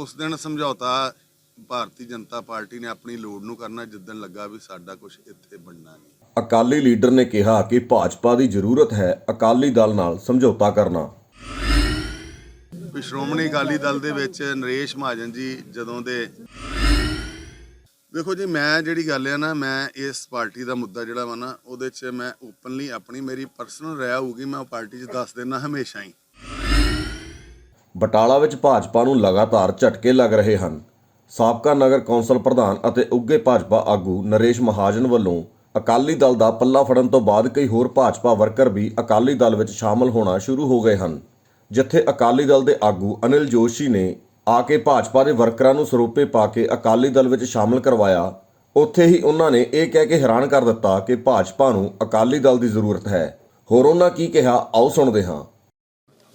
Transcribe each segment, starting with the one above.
ਉਸ ਦਿਨ ਸਮਝੌਤਾ ਭਾਰਤੀ ਜਨਤਾ ਪਾਰਟੀ ਨੇ ਆਪਣੀ ਲੋੜ ਨੂੰ ਕਰਨਾ ਜਿੱਦਣ ਲੱਗਾ ਵੀ ਸਾਡਾ ਕੁਝ ਇੱਥੇ ਬਣਨਾ ਨਹੀਂ। ਅਕਾਲੀ ਲੀਡਰ ਨੇ ਕਿਹਾ ਕਿ ਭਾਜਪਾ ਦੀ ਜ਼ਰੂਰਤ ਹੈ ਅਕਾਲੀ ਦਲ ਨਾਲ ਸਮਝੌਤਾ ਕਰਨਾ। ਵੀ ਸ਼੍ਰੋਮਣੀ ਅਕਾਲੀ ਦਲ ਦੇ ਵਿੱਚ ਨਰੇਸ਼ ਮਹਾਜਨ ਜੀ ਜਦੋਂ ਦੇ ਵੇਖੋ ਜੀ ਮੈਂ ਜਿਹੜੀ ਗੱਲ ਆ ਨਾ ਮੈਂ ਇਸ ਪਾਰਟੀ ਦਾ ਮੁੱਦਾ ਜਿਹੜਾ ਵਾ ਨਾ ਉਹਦੇ 'ਚ ਮੈਂ ਓਪਨਲੀ ਆਪਣੀ ਮੇਰੀ ਪਰਸਨਲ ਰਾਇ ਹੋਊਗੀ ਮੈਂ ਉਹ ਪਾਰਟੀ 'ਚ ਦੱਸ ਦੇਣਾ ਹਮੇਸ਼ਾ ਹੀ। ਬਟਾਲਾ ਵਿੱਚ ਭਾਜਪਾ ਨੂੰ ਲਗਾਤਾਰ ਝਟਕੇ ਲੱਗ ਰਹੇ ਹਨ। ਸਾਬਕਾ ਨਗਰ ਕੌਂਸਲ ਪ੍ਰਧਾਨ ਅਤੇ ਉੱਗੇ ਭਾਜਪਾ ਆਗੂ ਨਰੇਸ਼ ਮਹਾਜਨ ਵੱਲੋਂ ਅਕਾਲੀ ਦਲ ਦਾ ਪੱਲਾ ਫੜਨ ਤੋਂ ਬਾਅਦ ਕਈ ਹੋਰ ਭਾਜਪਾ ਵਰਕਰ ਵੀ ਅਕਾਲੀ ਦਲ ਵਿੱਚ ਸ਼ਾਮਲ ਹੋਣਾ ਸ਼ੁਰੂ ਹੋ ਗਏ ਹਨ। ਜਿੱਥੇ ਅਕਾਲੀ ਦਲ ਦੇ ਆਗੂ ਅਨਿਲ ਜੋਸ਼ੀ ਨੇ ਆ ਕੇ ਭਾਜਪਾ ਦੇ ਵਰਕਰਾਂ ਨੂੰ ਸਰੋਪੇ ਪਾ ਕੇ ਅਕਾਲੀ ਦਲ ਵਿੱਚ ਸ਼ਾਮਲ ਕਰਵਾਇਆ। ਉੱਥੇ ਹੀ ਉਹਨਾਂ ਨੇ ਇਹ ਕਹਿ ਕੇ ਹੈਰਾਨ ਕਰ ਦਿੱਤਾ ਕਿ ਭਾਜਪਾ ਨੂੰ ਅਕਾਲੀ ਦਲ ਦੀ ਜ਼ਰੂਰਤ ਹੈ। ਹੋਰ ਉਹਨਾਂ ਕੀ ਕਿਹਾ, ਆਓ ਸੁਣਦੇ ਹਾਂ।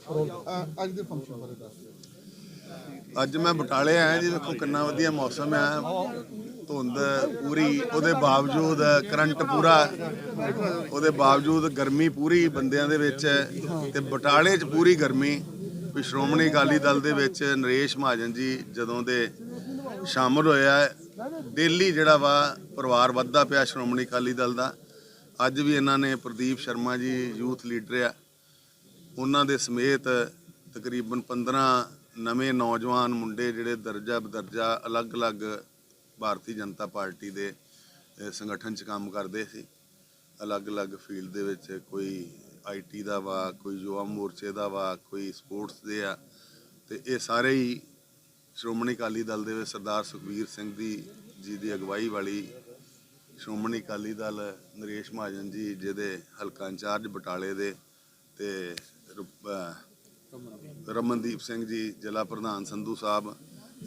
ਅ- ਅੱਜ ਦੇ ਫੰਕਸ਼ਨ ਬਾਰੇ ਦੱਸ ਦਿਓ। ਅੱਜ ਮੈਂ ਬਟਾਲੇ ਆਇਆ ਜੀ ਵੇਖੋ ਕਿੰਨਾ ਵਧੀਆ ਮੌਸਮ ਹੈ ਧੁੰਦ ਪੂਰੀ, ਉਹਦੇ ਬਾਵਜੂਦ ਕਰੰਟ ਪੂਰਾ, ਉਹਦੇ ਬਾਵਜੂਦ ਗਰਮੀ ਪੂਰੀ ਬੰਦਿਆਂ ਦੇ ਵਿੱਚ। ਹੈ ਤੇ ਬਟਾਲੇ 'ਚ ਪੂਰੀ ਗਰਮੀ। ਵੀ ਸ਼੍ਰੋਮਣੀ ਅਕਾਲੀ ਦਲ ਦੇ ਵਿੱਚ ਨਰੇਸ਼ ਮਹਾਜਨ ਜੀ ਜਦੋਂ ਦੇ ਸ਼ਾਮਲ ਹੋਇਆ ਡੇਲੀ ਜਿਹੜਾ ਵਾ ਪਰਿਵਾਰ ਵੱਧਦਾ ਪਿਆ ਸ਼੍ਰੋਮਣੀ ਅਕਾਲੀ ਦਲ ਦਾ। ਅੱਜ ਵੀ ਇਹਨਾਂ ਨੇ ਪ੍ਰਦੀਪ ਸ਼ਰਮਾ ਜੀ ਯੂਥ ਲੀਡਰ ਆ। ਉਹਨਾਂ ਦੇ ਸਮੇਤ ਤਕਰੀਬਨ 15 ਨਵੇਂ ਨੌਜਵਾਨ ਮੁੰਡੇ ਜਿਹੜੇ ਦਰਜਾ ਬਦਰਜਾ ਅਲੱਗ-ਅਲੱਗ ਭਾਰਤੀ ਜਨਤਾ ਪਾਰਟੀ ਦੇ ਸੰਗਠਨ 'ਚ ਕੰਮ ਕਰਦੇ ਸੀ। ਅਲੱਗ-ਅਲੱਗ ਫੀਲਡ ਦੇ ਵਿੱਚ ਕੋਈ ਆਈਟੀ ਦਾ ਵਾ, ਕੋਈ ਯੁਵਾ ਮੋਰਚੇ ਦਾ ਵਾ, ਕੋਈ ਸਪੋਰਟਸ ਦੇ ਆ। ਤੇ ਇਹ ਸਾਰੇ ਹੀ ਸ਼੍ਰੋਮਣੀ ਅਕਾਲੀ ਦਲ ਦੇ ਵਿੱਚ ਸਰਦਾਰ ਸੁਖਬੀਰ ਸਿੰਘ ਦੀ, ਜੀ ਦੀ ਅਗਵਾਈ ਵਾਲੀ ਸ਼੍ਰੋਮਣੀ ਅਕਾਲੀ ਦਲ ਨਰੇਸ਼ ਮਹਾਜਨ ਜੀ, ਜਿਹਦੇ ਹਲਕਾ ਇੰਚਾਰਜ ਬਟਾਲੇ ਦੇ ਤੇ ਰਮਨਦੀਪ ਸਿੰਘ ਜੀ, ਜ਼ਿਲ੍ਹਾ ਪ੍ਰਧਾਨ ਸੰਧੂ ਸਾਹਿਬ,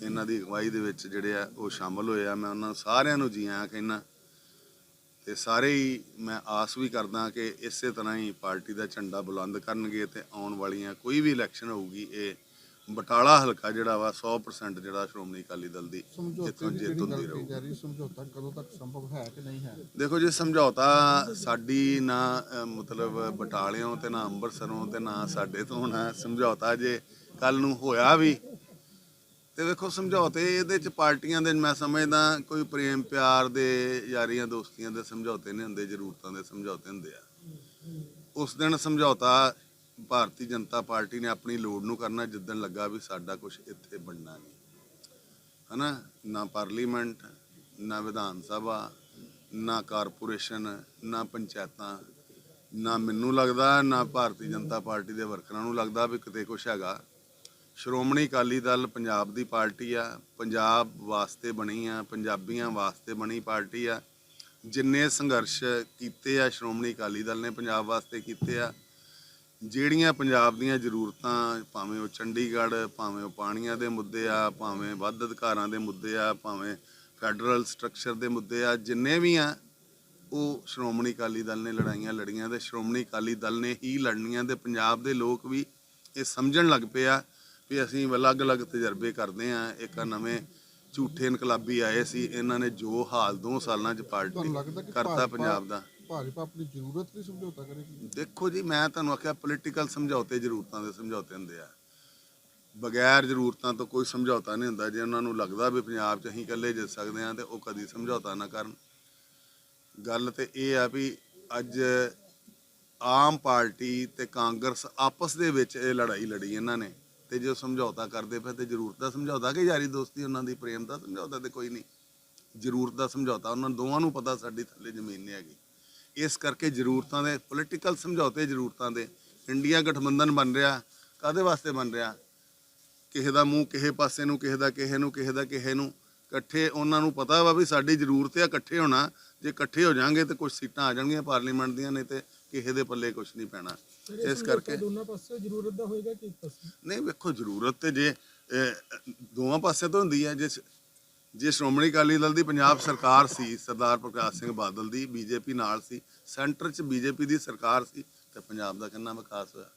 ਇਹਨਾਂ ਦੀ ਅਗਵਾਈ ਦੇ ਵਿੱਚ ਜਿਹੜੇ ਆ ਉਹ ਸ਼ਾਮਲ ਹੋਏ ਆ। ਮੈਂ ਉਹਨਾਂ ਸਾਰਿਆਂ ਨੂੰ ਜੀ ਆਇਆਂ ਕਹਿੰਦਾ ਤੇ ਸਾਰੇ ਹੀ ਮੈਂ ਆਸ ਵੀ ਕਰਦਾ ਕਿ ਇਸੇ ਤਰ੍ਹਾਂ ਹੀ ਪਾਰਟੀ ਦਾ ਝੰਡਾ ਬੁਲੰਦ ਕਰਨਗੇ ਤੇ ਆਉਣ ਵਾਲੀਆਂ ਕੋਈ ਵੀ ਇਲੈਕਸ਼ਨ ਹੋਊਗੀ, ਇਹ ਬਟਾਲਾ ਹਲਕਾ ਜਿਹੜਾ ਵਾ 100% ਜਿਹੜਾ ਸ਼੍ਰੋਮਣੀ ਅਕਾਲੀ ਦਲ ਦੀ ਜਿੱਥੋਂ ਜਿੱਤ ਹੁੰਦੀ ਰਹੂ। ਸਮਝੌਤਾ ਕਦੋਂ ਤੱਕ ਸੰਭਵ ਹੈ ਕਿ ਨਹੀਂ ਹੈ? ਦੇਖੋ ਜੀ ਸਮਝੌਤਾ ਸਾਡੀ ਨਾ ਮਤਲਬ ਬਟਾਲਿਓਂ ਤੇ ਨਾ ਅੰਮ੍ਰਿਤਸਰੋਂ ਤੇ ਨਾ ਸਾਡੇ ਤੋਂ ਹੋਣਾ ਸਮਝੌਤਾ ਜੇ ਕੱਲ ਨੂੰ ਹੋਇਆ ਵੀ ਤੇ ਵੇਖੋ ਸਮਝੌਤੇ ਇਹਦੇ ਚ ਪਾਰਟੀਆਂ ਦੇ ਮੈਂ ਸਮਝਦਾ ਕੋਈ ਪ੍ਰੇਮ ਪਿਆਰ ਦੇ ਯਾਰੀਆਂ ਦੋਸਤੀਆਂ ਦੇ ਸਮਝੌਤੇ ਨਹੀਂ ਹੁੰਦੇ ਜ਼ਰੂਰਤਾਂ ਦੇ ਸਮਝੌਤੇ ਹੁੰਦੇ ਆ। ਉਸ ਦਿਨ ਸਮਝੌਤਾ ਭਾਰਤੀ ਜਨਤਾ ਪਾਰਟੀ ਨੇ ਆਪਣੀ ਲੋੜ ਨੂੰ ਕਰਨਾ ਜਿੱਦਣ ਲੱਗਾ ਵੀ ਸਾਡਾ ਕੁਝ ਇੱਥੇ ਬਣਨਾ ਨਹੀਂ। ਹਨਾ? ਨਾ ਪਾਰਲੀਮੈਂਟ, ਨਾ ਵਿਧਾਨ ਸਭਾ, ਨਾ ਕਾਰਪੋਰੇਸ਼ਨ, ਨਾ ਪੰਚਾਇਤਾਂ। ਨਾ ਮੈਨੂੰ ਲੱਗਦਾ, ਨਾ ਭਾਰਤੀ ਜਨਤਾ ਪਾਰਟੀ ਦੇ ਵਰਕਰਾਂ ਨੂੰ ਲੱਗਦਾ ਵੀ ਕਿਤੇ ਕੁਝ ਹੈਗਾ। ਸ਼੍ਰੋਮਣੀ ਅਕਾਲੀ ਦਲ ਪੰਜਾਬ ਦੀ ਪਾਰਟੀ ਆ, ਪੰਜਾਬ ਵਾਸਤੇ ਬਣੀ ਆ, ਪੰਜਾਬੀਆਂ ਵਾਸਤੇ ਬਣੀ ਪਾਰਟੀ ਆ। ਜਿੰਨੇ ਸੰਘਰਸ਼ ਕੀਤੇ ਆ ਸ਼੍ਰੋਮਣੀ ਅਕਾਲੀ ਦਲ ਨੇ ਪੰਜਾਬ ਵਾਸਤੇ ਕੀਤੇ ਆ ਜਿਹੜੀਆਂ ਪੰਜਾਬ ਦੀਆਂ ਜ਼ਰੂਰਤਾਂ ਭਾਵੇਂ ਉਹ ਚੰਡੀਗੜ੍ਹ ਭਾਵੇਂ ਉਹ ਪਾਣੀਆਂ ਦੇ ਮੁੱਦੇ ਆ ਭਾਵੇਂ ਵੱਧ ਅਧਿਕਾਰਾਂ ਦੇ ਮੁੱਦੇ ਆ ਭਾਵੇਂ ਫੈਡਰਲ ਸਟਰਕਚਰ ਦੇ ਮੁੱਦੇ ਆ ਜਿੰਨੇ ਵੀ ਆ ਉਹ ਸ਼੍ਰੋਮਣੀ ਅਕਾਲੀ ਦਲ ਨੇ ਲੜਾਈਆਂ ਲੜੀਆਂ ਤੇ ਸ਼੍ਰੋਮਣੀ ਅਕਾਲੀ ਦਲ ਨੇ ਹੀ ਲੜਨੀਆਂ ਤੇ ਪੰਜਾਬ ਦੇ ਲੋਕ ਵੀ ਇਹ ਸਮਝਣ ਲੱਗ ਪਏ ਆ ਵੀ ਅਸੀਂ ਅਲੱਗ-ਅਲੱਗ ਤਜਰਬੇ ਕਰਦੇ ਆ। ਇੱਕ ਨਵੇਂ ਝੂਠੇ ਇਨਕਲਾਬੀ ਆਏ ਸੀ ਇਹਨਾਂ ਨੇ ਜੋ ਹਾਲ ਦੋ ਸਾਲਾਂ 'ਚ ਪਾਰਟੀ ਕਰਤਾ ਪੰਜਾਬ ਦਾ। ਭਾਜਪਾ ਆਪਣੀ ਜ਼ਰੂਰਤ ਲਈ ਸਮਝੌਤਾ ਕਰੇਗੀ? ਦੇਖੋ ਜੀ, ਮੈਂ ਤੁਹਾਨੂੰ ਆਖਿਆ ਪੋਲੀਟੀਕਲ ਸਮਝੌਤੇ ਜ਼ਰੂਰਤਾਂ ਦੇ ਸਮਝੌਤੇ ਹੁੰਦੇ ਆ। ਬਗੈਰ ਜ਼ਰੂਰਤਾਂ ਤੋਂ ਕੋਈ ਸਮਝੌਤਾ ਨਹੀਂ ਹੁੰਦਾ। ਜੇ ਉਹਨਾਂ ਨੂੰ ਲੱਗਦਾ ਵੀ ਪੰਜਾਬ 'ਚ ਅਸੀਂ ਇਕੱਲੇ ਜਿੱਤ ਸਕਦੇ ਹਾਂ, ਤੇ ਉਹ ਕਦੀ ਸਮਝੌਤਾ ਨਾ ਕਰਨ। ਗੱਲ ਤੇ ਇਹ ਆ ਵੀ ਅੱਜ ਆਮ ਪਾਰਟੀ ਤੇ ਕਾਂਗਰਸ ਆਪਸ ਦੇ ਵਿੱਚ ਇਹ ਲੜਾਈ ਲੜੀ ਇਹਨਾਂ ਨੇ। ਤੇ ਜੋ ਸਮਝੌਤਾ ਕਰਦੇ ਪਏ ਤੇ ਜ਼ਰੂਰਤ ਦਾ ਸਮਝੌਤਾ ਕਿ ਯਾਰੀ ਦੋਸਤੀ, ਉਹਨਾਂ ਦੀ ਪ੍ਰੇਮ ਦਾ ਸਮਝੌਤਾ ਤੇ ਕੋਈ ਨਹੀਂ। ਜ਼ਰੂਰਤ ਦਾ ਸਮਝੌਤਾ, ਉਹਨਾਂ ਦੋਵਾਂ ਨੂੰ ਪਤਾ ਸਾਡੀ ਥੱਲੇ ਜ਼ਮੀਨ ਨਹੀਂ ਹੈਗੀ। ਇਸ ਕਰਕੇ ਜ਼ਰੂਰਤਾਂ ਦੇ ਪੋਲੀਟੀਕਲ ਸਮਝੌਤੇ ਜ਼ਰੂਰਤਾਂ ਦੇ ਇੰਡੀਆ ਗਠਬੰਧਨ ਬਣ ਰਿਹਾ ਕਾਦੇ ਵਾਸਤੇ ਬਣ ਰਿਹਾ? ਕਿਸੇ ਦਾ ਮੂੰਹ ਕਿਸੇ ਪਾਸੇ ਨੂੰ ਕਿਸੇ ਦਾ ਕਿਸੇ ਨੂੰ ਕਿਸੇ ਦਾ ਕਿਸੇ ਨੂੰ ਇਕੱਠੇ ਉਹਨਾਂ ਨੂੰ ਪਤਾ ਵਾ ਵੀ ਸਾਡੀ ਜ਼ਰੂਰਤ ਹੈ ਇਕੱਠੇ ਹੋਣਾ ਜੇ ਇਕੱਠੇ ਹੋ ਜਾਾਂਗੇ ਤੇ ਕੁਝ ਸੀਟਾਂ ਆ ਜਾਣਗੀਆਂ ਪਾਰਲੀਮੈਂਟ ਦੀਆਂ ਨਹੀਂ ਤੇ ਕਿਸੇ ਦੇ ਪੱਲੇ ਕੁਝ ਨਹੀਂ ਪੈਣਾ। ਇਸ ਕਰਕੇ ਦੋਨਾਂ ਪਾਸੇ ਜ਼ਰੂਰਤ ਦਾ ਹੋਏਗਾ ਕਿ ਇੱਕ ਪਾਸੇ? ਨਹੀਂ ਵੇਖੋ ਜ਼ਰੂਰਤ ਤੇ ਜੇ ਦੋਵਾਂ ਪਾਸੇ ਤੋਂ ਹੁੰਦੀ ਹੈ ਜੇ ਜੇ ਸ਼੍ਰੋਮਣੀ ਅਕਾਲੀ ਦਲ ਦੀ ਪੰਜਾਬ ਸਰਕਾਰ ਸੀ ਸਰਦਾਰ ਪ੍ਰਕਾਸ਼ ਸਿੰਘ ਬਾਦਲ ਦੀ ਬੀਜੇਪੀ ਨਾਲ ਸੀ ਸੈਂਟਰ 'ਚ ਬੀਜੇਪੀ ਦੀ ਸਰਕਾਰ ਸੀ ਤੇ ਪੰਜਾਬ ਦਾ ਕਿੰਨਾ ਵਿਕਾਸ ਹੋਇਆ?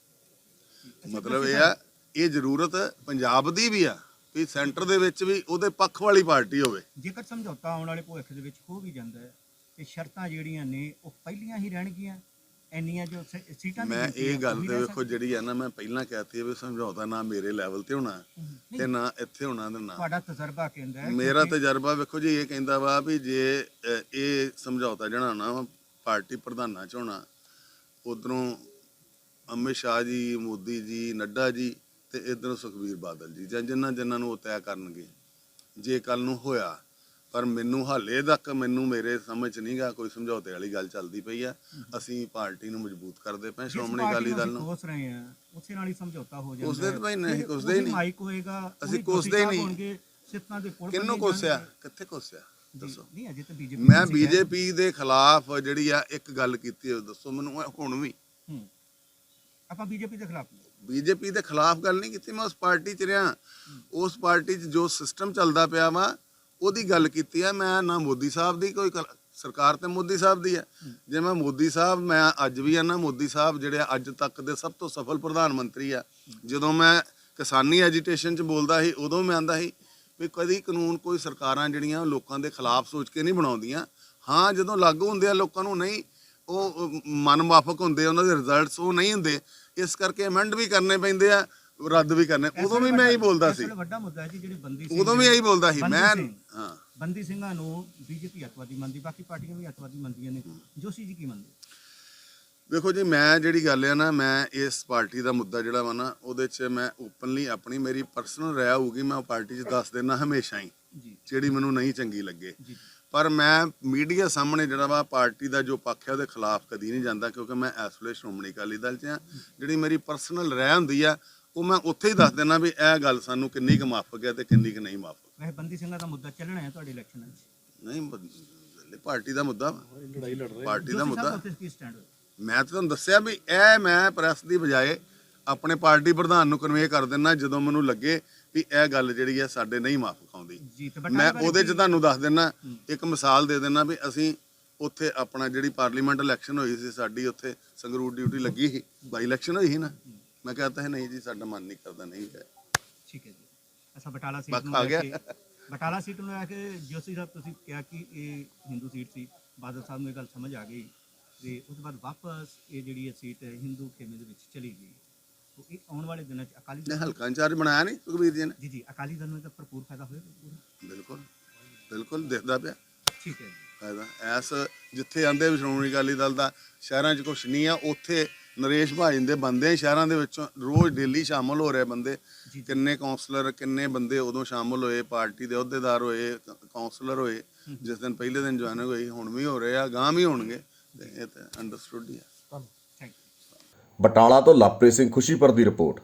ਮਤਲਬ ਇਹ ਆ ਇਹ ਜ਼ਰੂਰਤ ਪੰਜਾਬ ਦੀ ਵੀ ਆ ਵੀ ਸੈਂਟਰ ਦੇ ਵਿੱਚ ਵੀ ਉਹਦੇ ਪੱਖ ਵਾਲੀ ਪਾਰਟੀ ਹੋਵੇ। ਜੇਕਰ ਸਮਝੌਤਾ ਆਉਣ ਵਾਲੇ ਭਵਿੱਖ ਦੇ ਵਿੱਚ ਹੋ ਵੀ ਜਾਂਦਾ ਹੈ ਤੇ ਸ਼ਰਤਾਂ ਜਿਹੜੀਆਂ ਨੇ ਉਹ ਪਹਿਲੀਆਂ ਹੀ ਰਹਿਣਗੀਆਂ ਇੰਨੀਆਂ ਜੋ ਸੀਟਾਂ ਮੈਂ ਇਹ ਗੱਲ ਤੇ ਵੇਖੋ ਜਿਹੜੀ ਹੈ ਨਾ ਮੈਂ ਪਹਿਲਾਂ ਕਹਿਤੀ ਵੀ ਸਮਝੌਤਾ ਨਾ ਮੇਰੇ ਲੈਵਲ ਤੇ ਹੋਣਾ। ਤੇ ਨਾ ਇੱਥੇ ਹੋਣਾ ਤੇ ਨਾ। ਤੁਹਾਡਾ ਤਜਰਬਾ ਕਹਿੰਦਾ ਹੈ ਮੇਰਾ ਤਜਰਬਾ ਵੇਖੋ ਜੀ ਇਹ ਕਹਿੰਦਾ ਵਾ ਵੀ ਜੇ ਅ, ਇਹ ਸਮਝੌਤਾ ਜਣਾਉਣਾ ਵਾ ਪਾਰਟੀ ਪ੍ਰਧਾਨਾਂ ਚ ਹੋਣਾ ਉਧਰੋਂ ਅਮਿਤ ਸ਼ਾਹ ਜੀ ਮੋਦੀ ਜੀ ਨੱਡਾ ਜੀ ਤੇ ਇਧਰੋਂ ਸੁਖਬੀਰ ਬਾਦਲ ਜੀ ਜਾਂ ਜਿਨ੍ਹਾਂ ਜਿਨ੍ਹਾਂ ਨੂੰ ਉਹ ਤੈਅ ਕਰਨਗੇ। ਜੇ ਕੱਲ ਨੂੰ ਹੋਇਆ ਪਰ ਮੈਨੂੰ ਹਾਲੇ ਤੱਕ ਮੈਨੂੰ ਮੇਰੇ ਸਮਝ ਨਹੀਂਗਾ ਕੋਈ ਸਮਝੌਤੇ ਵਾਲੀ ਗੱਲ ਚੱਲਦੀ ਪਈ ਆ। ਅਸੀਂ ਪਾਰਟੀ ਨੂੰ ਮਜ਼ਬੂਤ ਕਰਦੇ ਪਏ ਸ਼੍ਰੋਮਣੀ ਅਕਾਲੀ ਦਲ ਨੂੰ। ਕੋਸ ਰਹੇ ਹਾਂ ਉਸੇ ਨਾਲ ਹੀ ਸਮਝੌਤਾ ਹੋ ਜਾਂਦਾ ਕੋਸਦੇ ਤਾਂ ਨਹੀਂ, ਕੋਸਦੇ ਹੀ ਨਹੀਂ। ਮਾਈਕ ਹੋਏਗਾ ਅਸੀਂ ਕੋਸਦੇ ਹੀ ਨਹੀਂ। ਸਿਫਤਾਂ ਦੇ ਪੁਲ ਬੰਨੇ ਕੋਸਿਆ। ਕਿੱਥੇ ਦੱਸੋ। ਨਹੀਂ ਅਜੇ ਤਾਂ ਬੀਜੇਪੀ ਮੈਂ ਬੀਜੇਪੀ ਦੇ ਖਿਲਾਫ ਜਿਹੜੀ ਆ ਇੱਕ ਗੱਲ ਕੀਤੀ ਦੱਸੋ ਮੈਨੂੰ ਹੁਣ ਵੀ। ਆਪਾਂ ਬੀਜੇਪੀ ਦੇ ਖਿਲਾਫ। ਬੀਜੇਪੀ ਦੇ ਖਿਲਾਫ ਗੱਲ ਨਹੀਂ ਕੀਤੀ ਮੈਂ ਉਸ ਪਾਰਟੀ 'ਚ ਰਿਹਾ। ਉਸ ਪਾਰਟੀ 'ਚ ਜੋ ਸਿਸਟਮ ਚੱਲਦਾ ਪਿਆ ਵਾ ਉਹਦੀ ਗੱਲ ਕੀਤੀ ਹੈ ਮੈਂ ਨਾ ਮੋਦੀ ਸਾਹਿਬ ਦੀ ਕੋਈ ਸਰਕਾਰ ਤੇ ਮੋਦੀ ਸਾਹਿਬ ਦੀ ਹੈ। ਜੇ ਮੈਂ ਮੋਦੀ ਸਾਹਿਬ ਮੈਂ ਅੱਜ ਵੀ ਆ ਨਾ ਮੋਦੀ ਸਾਹਿਬ ਜਿਹੜੇ ਆ ਅੱਜ ਤੱਕ ਦੇ ਸਭ ਤੋਂ ਸਫਲ ਪ੍ਰਧਾਨ ਮੰਤਰੀ ਆ। ਜਦੋਂ ਮੈਂ ਕਿਸਾਨੀ ਐਜੀਟੇਸ਼ਨ 'ਚ ਬੋਲਦਾ ਸੀ ਉਦੋਂ ਮੈਂ ਆਂਦਾ ਸੀ ਵੀ ਕਦੀ ਕਾਨੂੰਨ ਕੋਈ ਸਰਕਾਰਾਂ ਜਿਹੜੀਆਂ ਲੋਕਾਂ ਦੇ ਖਿਲਾਫ ਸੋਚ ਕੇ ਨਹੀਂ ਬਣਾਉਂਦੀਆਂ। ਹਾਂ ਜਦੋਂ ਲਾਗੂ ਹੁੰਦੇ ਆ ਲੋਕਾਂ ਨੂੰ ਨਹੀਂ ਉਹ ਅਹ, ਮਨ ਮਾਫਕ ਹੁੰਦੇ ਉਹਨਾਂ ਦੇ ਰਿਜ਼ਲਟਸ ਉਹ ਨਹੀਂ ਹੁੰਦੇ। ਇਸ ਕਰਕੇ ਅਮੈਂਡ ਵੀ ਕਰਨੇ ਪੈਂਦੇ ਆ। ਰੱਦ ਵੀ ਕਰਨੇ। ਉਦੋਂ ਵੀ ਮੈਂ ਹੀ ਬੋਲਦਾ ਸੀ। ਵੱਡਾ ਮੁੱਦਾ ਹੈ ਜੀ ਜਿਹੜੇ ਬੰਦੀ ਸਿੰਘ ਉਦੋਂ ਵੀ ਇਹੀ ਬੋਲਦਾ ਸੀ। ਬੰਦੀ ਮੈਂ ਸਿੰਘ। ਹਾਂ। ਬੰਦੀ ਸਿੰਘਾਂ ਨੂੰ ਬੀਜੇਪੀ ਅੱਤਵਾਦੀ ਮੰਨਦੀ ਬਾਕੀ ਪਾਰਟੀਆਂ ਵੀ ਅੱਤਵਾਦੀ ਮੰਨਦੀਆਂ ਨੇ। ਜੋਸ਼ੀ ਜੀ ਕੀ ਮੰਨਦੇ? ਵੇਖੋ ਜੀ ਮੈਂ ਜਿਹੜੀ ਗੱਲ ਆ ਨਾ ਮੈਂ ਇਸ ਪਾਰਟੀ ਦਾ ਮੁੱਦਾ ਜਿਹੜਾ ਵਾ ਨਾ ਉਹਦੇ 'ਚ ਮੈਂ ਓਪਨਲੀ ਆਪਣੀ ਮੇਰੀ ਪਰਸਨਲ ਰਾਇ ਹੋਊਗੀ ਮੈਂ ਉਹ ਪਾਰਟੀ 'ਚ ਦੱਸ ਦੇਣਾ ਹਮੇਸ਼ਾ ਹੀ ਜੀ। ਜਿਹੜੀ ਮੈਨੂੰ ਨਹੀਂ ਚੰਗੀ ਲੱਗੇ। ਜੀ। ਪਰ ਮੈਂ ਮੀਡੀਆ ਸਾਹਮਣੇ ਜਿਹੜਾ ਵਾ ਪਾਰਟੀ ਦਾ ਜੋ ਪੱਖ ਹੈ ਉਹਦੇ ਖਿਲਾਫ ਕਦੀ ਨਹੀਂ ਜਾਂਦਾ ਕਿਉਂਕਿ ਮੈਂ ਇਸ ਵੇਲੇ ਸ਼੍ਰੋਮਣੀ ਅਕਾਲੀ ਦਲ 'ਚ ਆ। ਜਿਹੜੀ ਮੇਰੀ ਪਰਸਨਲ ਰਾਇ ਹੁੰਦੀ ਆ ਉਹ ਮੈਂ ਉੱਥੇ ਹੀ ਦੱਸ ਦੇਣਾ ਵੀ ਇਹ ਗੱਲ ਸਾਨੂੰ ਕਿੰਨੀ ਕੁ ਮਾਫਕ ਹੈ ਤੇ ਕਿੰਨੀ ਕੁ ਨਹੀਂ ਮਾਫਕ ਵੈਸੇ ਬੰਦੀ ਸਿੰਘਾਂ ਦਾ ਮੁੱਦਾ ਚੱਲਣਾ ਹੈ ਤੁਹਾਡੇ ਇਲੈਕਸ਼ਨਾਂ 'ਚ ਨਹੀਂ ਬ- ਪਾਰਟੀ ਦਾ ਮੁੱਦਾ ਵਾ। ਲੜਾਈ ਲੜ ਰਹੇ ਪਾਰਟੀ ਦਾ ਮੁੱਦਾ। ਸਾਹਿਬ ਉੱਤੇ ਕੀ ਸਟੈਂਡ ਹੋਇਆ ਮੈਂ ਤਾਂ ਤੁਹਾਨੂੰ ਦੱਸਿਆ ਵੀ ਇਹ ਮੈਂ ਪ੍ਰੈਸ ਦੀ ਬਜਾਏ ਆਪਣੇ ਪਾਰਟੀ ਪ੍ਰਧਾਨ ਨੂੰ ਕਨਵੇ ਕਰ ਦਿੰਦਾ ਜਦੋਂ ਮੈਨੂੰ ਲੱਗੇ ਵੀ ਇਹ ਗੱਲ ਜਿਹੜੀ ਹੈ ਸਾਡੇ ਨਹੀਂ ਮਾਫਕ ਆਉਂਦੀ ਜੀ ਤੇ ਮੈਂ ਉਹਦੇ 'ਚ ਤੁਹਾਨੂੰ ਦੱਸ ਦਿੰਦਾ ਇੱਕ ਮਿਸਾਲ ਦੇ ਦਿੰਦਾ ਵੀ ਅਸੀਂ ਉੱਥੇ ਆਪਣਾ ਜਿਹੜੀ ਪਾਰਲੀਮੈਂਟ ਇਲੈਕਸ਼ਨ ਹੋਈ ਸੀ ਸਾਡੀ ਉੱਥੇ ਸੰਗਰੂਰ ਡਿਊਟੀ ਲੱਗੀ ਸੀ ਬਾਈ ਇਲੈਕਸ਼ਨ ਹੋਈ ਸੀ ਨਾ। ਮੈਂ ਕਹਤਾ ਹੈ ਨਹੀਂ ਜੀ ਸਾਡਾ ਮਨ ਨਹੀਂ ਕਰਦਾ ਨਹੀਂ ਹੈ। ਠੀਕ ਹੈ ਜੀ। ਅੱਛਾ ਬਟਾਲਾ ਸੀਟ ਬਸ ਨੂੰ ਆ ਲੈ ਗਿਆ। ਕੇ ਬਟਾਲਾ ਸੀਟ ਨੂੰ ਲੈ ਕੇ ਜੋਸ਼ੀ ਸਾਹਿਬ ਤੁਸੀਂ ਕਿਹਾ ਕਿ ਇਹ ਹਿੰਦੂ ਸੀਟ ਸੀ। ਬਾਦਲ ਸਾਹਿਬ ਨੂੰ ਇਹ ਗੱਲ ਸਮਝ ਆ ਗਈ ਤੇ ਉਸ ਤੋਂ ਬਾਅਦ ਵਾਪਸ ਇਹ ਜਿਹੜੀ ਇਹ ਸੀਟ ਹਿੰਦੂ ਖੇਮੇ ਦੇ ਵਿੱਚ ਚਲੀ ਗਈ। ਤਾਂ ਇਹ ਆਉਣ ਵਾਲੇ ਦਿਨਾਂ 'ਚ ਅਕਾਲੀ ਨੇ ਦਲ ਹਲਕਾ ਇੰਚਾਰਜ ਬਣਾਇਆ ਨਹੀਂ ਸੁਖਬੀਰ ਜੀ ਨੇ? ਜੀ ਜੀ ਅਕਾਲੀ ਦਲ ਨੂੰ ਇਹਦਾ ਭਰਪੂਰ ਫਾਇਦਾ ਹੋਏਗਾ ਪੂਰਾ ਬਿਲਕੁਲ ਬਿਲਕੁਲ ਦਿਖਦਾ ਪਿਆ। ਠੀਕ ਹੈ ਜੀ। ਫਾਇਦਾ। ਐਸ ਜਿੱਥੇ ਆਂਦੇ ਵੀ ਸ਼੍ਰੋਮਣੀ ਅਕਾਲੀ ਦਲ ਦਾ ਸ਼ਹਿਰਾਂ 'ਚ ਕੁਛ ਨਹੀਂ ਆ ਉੱਥੇ ਨਰੇਸ਼ ਭਾਜਨ ਦੇ ਬੰਦੇ ਸ਼ਹਿਰਾਂ ਦੇ ਵਿੱਚੋਂ ਰੋਜ਼ ਡੇਲੀ ਸ਼ਾਮਲ ਹੋ ਰਹੇ ਬੰਦੇ। ਕਿੰਨੇ ਕਾਉਂਸਲਰ ਕਿੰਨੇ ਬੰਦੇ ਉਦੋਂ ਸ਼ਾਮਲ ਹੋਏ ਪਾਰਟੀ ਦੇ ਅਹੁਦੇਦਾਰ ਹੋਏ ਕਾਉਂਸਲਰ ਹੋਏ ਜਿਸ ਦਿਨ ਪਹਿਲੇ ਦਿਨ ਜੁਆਇਨ ਹੋਈ ਹੁਣ ਵੀ ਹੋ ਰਹੇ ਆ ਗਾਂ ਵੀ ਹੋਣਗੇ। ਤੇ ਇਹ ਤਾਂ ਅੰਡਰਸਟੂਡ ਹੀ ਆ। ਬਟਾਲਾ ਤੋਂ ਲਵਪ੍ਰੀਤ ਸਿੰਘ ਖੁਸ਼ੀਪੁਰ ਦੀ ਰਿਪੋਰਟ।